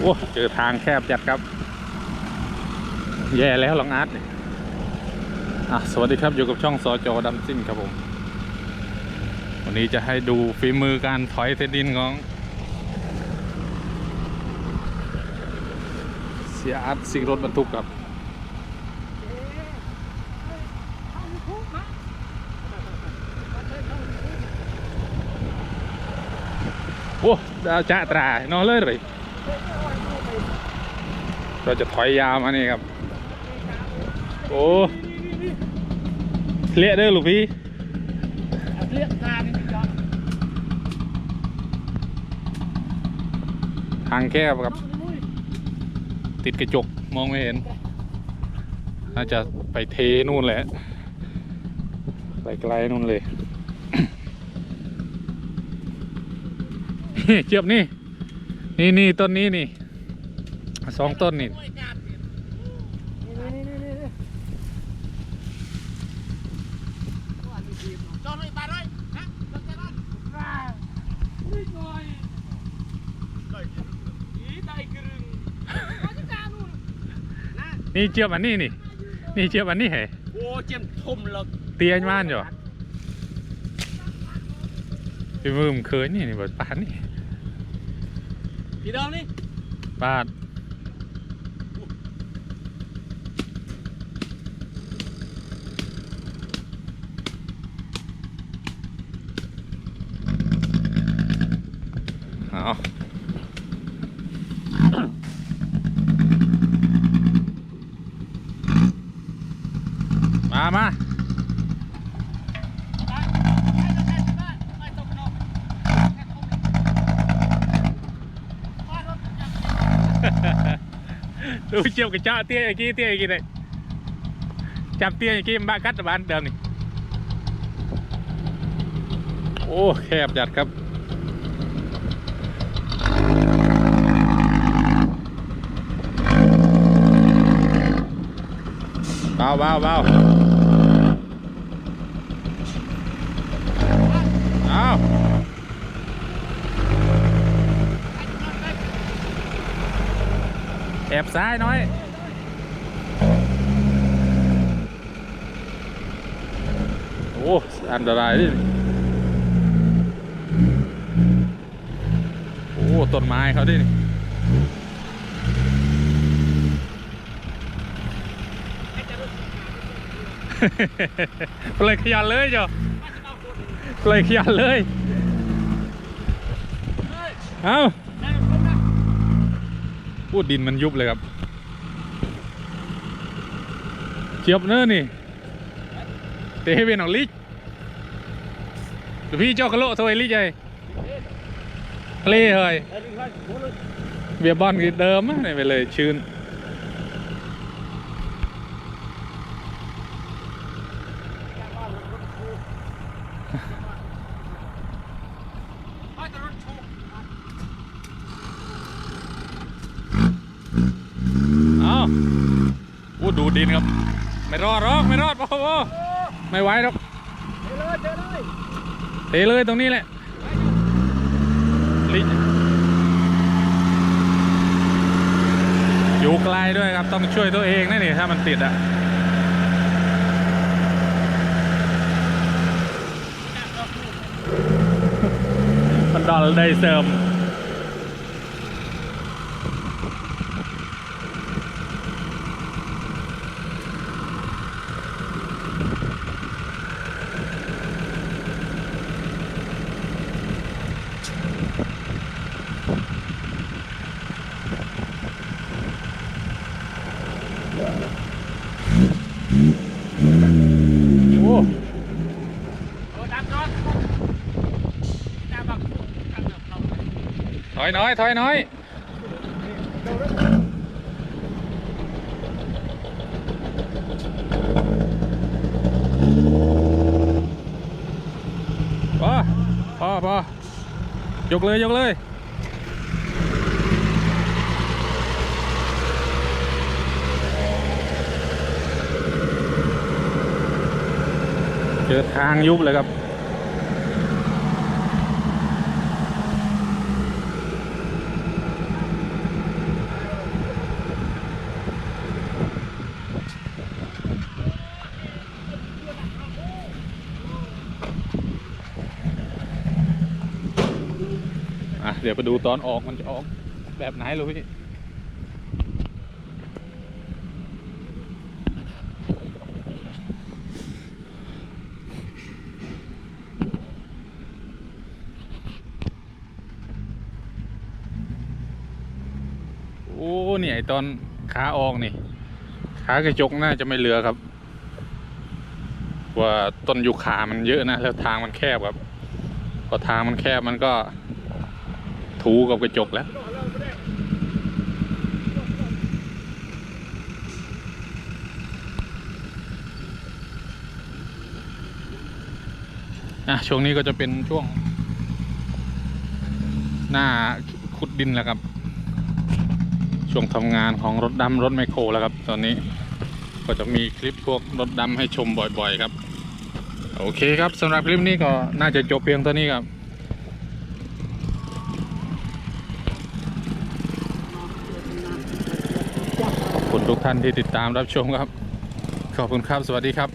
โอ้เจอทางแคบจัดครับ แย่แล้วลังอาร์ตเนี่ยอะสวัสดีครับอยู่กับช่องสจดำซิ่งครับผม วันนี้จะให้ดูฝีมือการถอยเทดินของเสียอาร์ตซิ่งรถบรรทุกครับโอ้ดาวจ้าตรานอนเลยเลย เราจะถอยยาวมานี่ครับ โอ้เละเด้อลูกพี่เรียกงานนี่ยทางแคบครับ ติดกระจกมองไม่เห็น น่าจะไปเทนู่นแหละไปไกลนู่นเลย เจียบนี่ นี่นี่ต้นนี้นี่ สองต้นนี่นี่นี่นี่นี่จอดเลยบาทเลยนะรถไฟบ้านว้าวนี่หน่อยอีได้กรึงราชการนู่นนะนี่เจียบอันนี้นี่นี่เจียบอันนี้เหรอโอ้เจียมทุ่มเลยเตียนมานอยู่พี่มือมนเคยนี่นี่บทปานนี่พี่ดองนี่บาทเอามามาดู เจียวกับเจ้าเตี้ยไอ้กี้เตี้ยไอ้กี้เลยจับเตี้ยไอ้กี้มันบ้ากัดตะบานเดิมนี่โอ้แคบจัดครับาเบาเบาเอาแอบซ้ายน้อยโอ้อันตรายดิโอ้ต้นไม้เขาดิ เลยขยันเลยจ้ะเลยขยันเลยเอาพูดดินมันยุบเลยครับเจียบเนื้อนี่เตะเป็นออกลิกเดี๋ยวพี่เจ้ากระโลโทยลิกใจเล่เฮ้ยเบียบอลคือเดิมอะนี่ไปเลยชื้น เอาพูดดูดินครับ ไม่รอดหรอกไม่รอดพ่อพ่อไม่ไหวหรอกเจอเลยเจอเลยเทเลยตรงนี้แหละลิอยู่ไกลด้วยครับต้องช่วยตัวเองนะนี่ถ้ามันติดอะ เราได้เสริม โอ้ โอ้ดับจอดดับบักดับเรา ถ อยน้อยถอยน้อยพอพอพอยกเลยยกเลยเจอทางยุบเลยครับ เดี๋ยวไปดูตอนออกมันจะออกแบบไหนเลยพี่โอ้เนี่ยไอตอนขาออกนี่ ขากระจกน่าจะไม่เหลือครับ ว่าต้นยูคามันเยอะนะ แล้วทางมันแคบครับ พอทางมันแคบมันก็ ถูกับกระจกแล้ว อะ ช่วงนี้ก็จะเป็นช่วง หน้าขุดดินแล้วครับ ช่วงทำงานของรถดำรถไมโครแล้วครับ ตอนนี้ก็จะมีคลิปพวกรถดำให้ชมบ่อยๆครับ โอเคครับสำหรับคลิปนี้ก็น่าจะจบเพียงเท่านี้ครับ คุณทุกท่านที่ติดตามรับชมครับ ขอบคุณครับ สวัสดีครับ